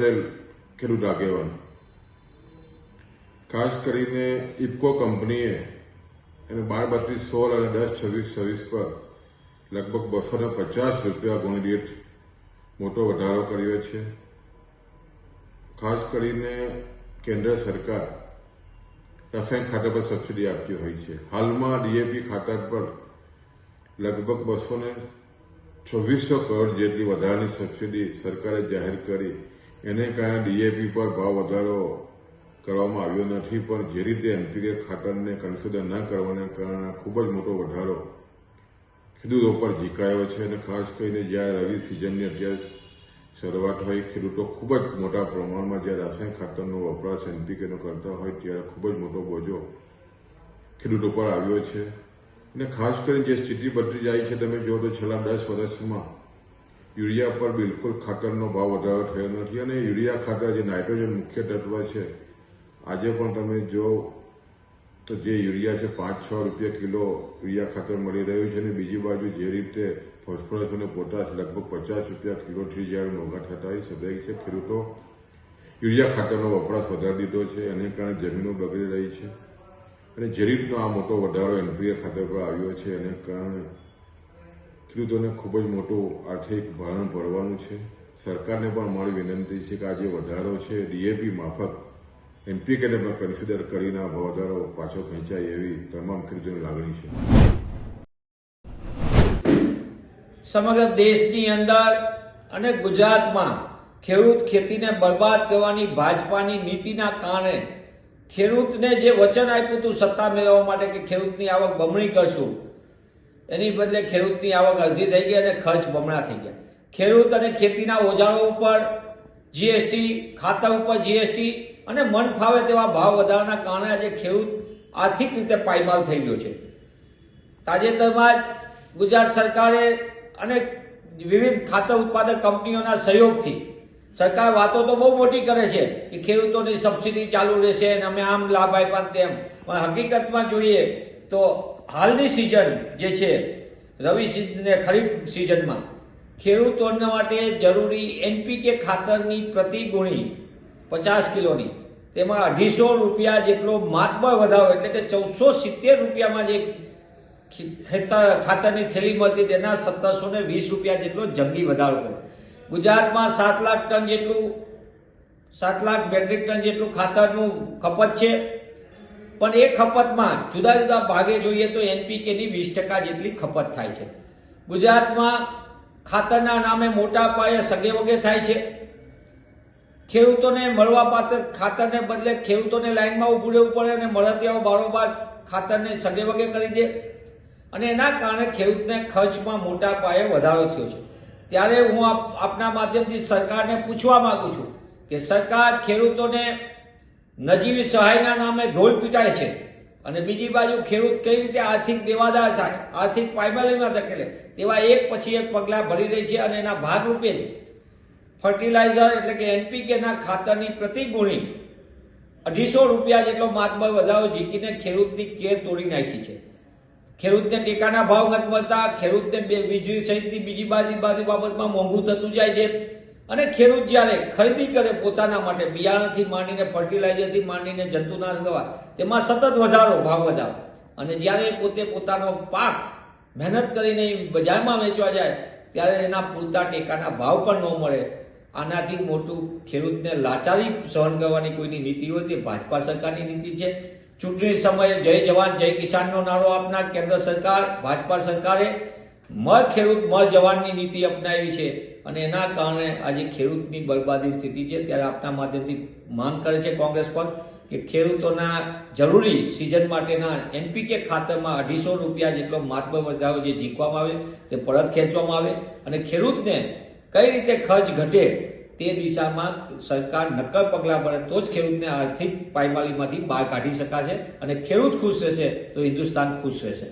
પટેલ, ખેડૂત આગેવાન. ખાસ કરીને ઇફકો કંપનીએ એને બાર બત્રીસ, સોળ અને દસ છવ્વીસ છવ્વીસ પર લગભગ બસો ને પચાસ રૂપિયા ગુણ દીઠ મોટો વધારો કર્યો છે. ખાસ કરીને કેન્દ્ર સરકાર રાસાયણિક ખાતર પર સબસિડી આપતી હોય છે. હાલમાં ડીએપી ખાતર પર લગભગ બસો ને છવ્વીસો કરોડ જેટલી વધારાની સબસિડી સરકારે જાહેર કરી એને કારણે ડીએપી પર ભાવ વધારો કરવામાં આવ્યો નથી, પણ જે રીતે એનપીકે ખાતરને કન્સિડર ન કરવાને કારણે ખૂબ જ મોટો વધારો ખેડૂતો પર ઝીકાયો છે અને ખાસ કરીને જ્યારે રવિ સિઝનની અત્યારે શરૂઆત હોય, ખેડૂતો ખૂબ જ મોટા પ્રમાણમાં જ્યારે રાસાયણિક ખાતરનો વપરાશ એનપીકેનો કરતા હોય ત્યારે ખૂબ જ મોટો બોજો ખેડૂતો પર આવ્યો છે. અને ખાસ કરીને જે સ્થિતિ બદલી જાય છે, તમે જુઓ તો છેલ્લા દસ વર્ષમાં યુરિયા પર બિલકુલ ખાતરનો ભાવ વધારો થયો નથી અને યુરિયા ખાતર જે નાઇટ્રોજન મુખ્ય તત્વ છે, આજે પણ તમે જો તો જે યુરિયા છે પાંચ છ રૂપિયા કિલો યુરિયા ખાતર મળી રહ્યું છે અને બીજી બાજુ જે રીતે ફોસ્ફરસ અને પોટાશ લગભગ પચાસ રૂપિયા કિલોથી જ્યારે મોંઘા થતા હોય, સદાય છે. ખેડૂતો યુરિયા ખાતરનો વપરાશ વધારી દીધો છે, એને કારણે જમીનો બગડી રહી છે અને જે રીતનો આ મોટો વધારો એનપીએ ખાતર પર આવ્યો છે, એને કારણે ખેડૂતોને ખૂબ જ મોટું આર્થિક ભારણ પડવાનું છે. સરકારને પણ મારી વિનંતી છે કે આ જે વધારો છે, ડીએપી માફક એમપીકે કન્સિડર કરીને આ વધારો પાછો ખેંચાય એવી તમામ ખેડૂતોની લાગણી છે. સમગ્ર દેશની અંદર અને ગુજરાતમાં ખેડૂત ખેતીને બરબાદ કરવાની ભાજપાની નીતિના કારણે ખેડૂતને જે વચન આપ્યું હતું સત્તા મેળવવા માટે કે ખેડૂતની આવક બમણી કરશું એની બદલે ખેડૂતની આવક અડધી થઈ ગઈ અને ખર્ચ બમણા થઈ ગયા. ખેડૂત અને ખેતીના ઓજારો ઉપર જીએસટી ખાતા ઉપર જીએસટી અને મન ફાવે તેવા ભાવ વધારાના કારણે આજે ખેડૂત આર્થિક રીતે પાયમાલ થઈ ગયો છે. તાજેતરમાં જ ગુજરાત સરકારે અને વિવિધ ખાતર ઉત્પાદક કંપનીઓના સહયોગથી સરકાર વાતો તો બહુ મોટી કરે છે કે ખેડૂતોની સબસિડી ચાલુ રહેશે અને અમે આમ લાભ આપ્યા તેમ. પણ હકીકતમાં જોઈએ તો હાલની સિઝન જે છે, રવિ સિઝન ખરીફ સિઝનમાં ખેડૂતોના માટે જરૂરી એનપીકે ખાતરની પ્રતિ ગુણી પચાસ કિલોની, તેમાં અઢીસો રૂપિયા જેટલો માતબર વધારો, એટલે કે ચૌદસો સિત્તેર રૂપિયામાં જે ખેતર ખાતરની થેલી મળતી, તેના સત્તરસો ને વીસ રૂપિયા જેટલો જંગી વધારો કર્યો ગુજરાતમાં સાત લાખ ટન જેટલું, સાત લાખ મેટ્રિક ટન જેટલું ખાતરનું ખપત છે. પણ એ ખપતમાં જુદા જુદા ભાગે જોઈએ તો એનપીકેની વીસ ટકા જેટલી ખપત થાય છે. ગુજરાતમાં ખાતરના નામે મોટા પાયે સગે વગે થાય છે. ખેડૂતોને મળવા પાત્ર ખાતરને બદલે ખેડૂતોને લાઈનમાં ઊભું રહેવું પડે અને મળતિયાઓ બારોબાર ખાતરને સગે વગે કરી દે. અને એના કારણે ખેડૂતને ખર્ચમાં મોટા પાયે વધારો થયો છે. ત્યારે હું આપના માધ્યમથી સરકારને પૂછવા માંગુ છું કે સરકાર ખેડૂતોને નજીવી સહાયના નામે ઢોલ પીટાય છે. અને બીજી બાજુ ખેડૂત કઈ રીતે આર્થિક દેવાદાર થાય, આર્થિક પાયમાલીમાં ધકેલે, તેવા એક પછી એક પગલાં ભરી રહી છે અને એના ભાગરૂપે જ ફર્ટિલાઇઝર એટલે કે એનપીકે ના ખાતરની પ્રતિ ગુણી અઢીસો રૂપિયા જેટલો માતબર વધારો જીકીને ખેડૂતની કેર તોડી નાખી છે. ખેડૂતને ટેકાના ભાવ નથી મળતા, ખેડૂતને વીજળી સહિતની બીજી બાજુ બાજુ બાબતમાં મોંઘું થતું જાય છે. અને ખેડૂત જ્યારે ખરીદી કરે પોતાના માટે, બિયારણથી માંડીને ફર્ટિલાઇઝરથી માંડીને જંતુનાશક દવા, તેમાં સતત વધારો, ભાવ વધારો. અને જ્યારે પોતે પોતાનો પાક મહેનત કરીને બજારમાં વેચવા જાય, ત્યારે એના પૂરતા ટેકાના ભાવ પણ ન મળે. આનાથી મોટું ખેડૂતને લાચારી સહન કરવાની કોઈની નીતિ હોય તે ભાજપા સરકારની નીતિ છે. ચૂંટણી સમયે જય જવાન, જય કિસાનનો નારો આપનાર કેન્દ્ર સરકાર, ભાજપા સરકારે મર ખેડૂત મર જવાનની નીતિ અપનાવી છે. અને એના કારણે આજે ખેડૂતની બરબાદી સ્થિતિ છે. ત્યારે આપના માધ્યમથી માંગ કરે છે કોંગ્રેસ પર કે ખેડૂતોના જરૂરી સિઝન માટેના એનપીકે ખાતરમાં અઢીસો રૂપિયા જેટલો માત્ર વધારો જે જીકવામાં આવે તે પરત ખેંચવામાં આવે અને ખેડૂતને કઈ રીતે ખર્ચ ઘટે તે દિશામાં સરકાર નક્કર પગલાં ભરે તો જ ખેડૂતને આર્થિક પાયમાલીમાંથી બહાર કાઢી શકાશે અને ખેડૂત ખુશ રહેશે તો હિન્દુસ્તાન ખુશ રહેશે.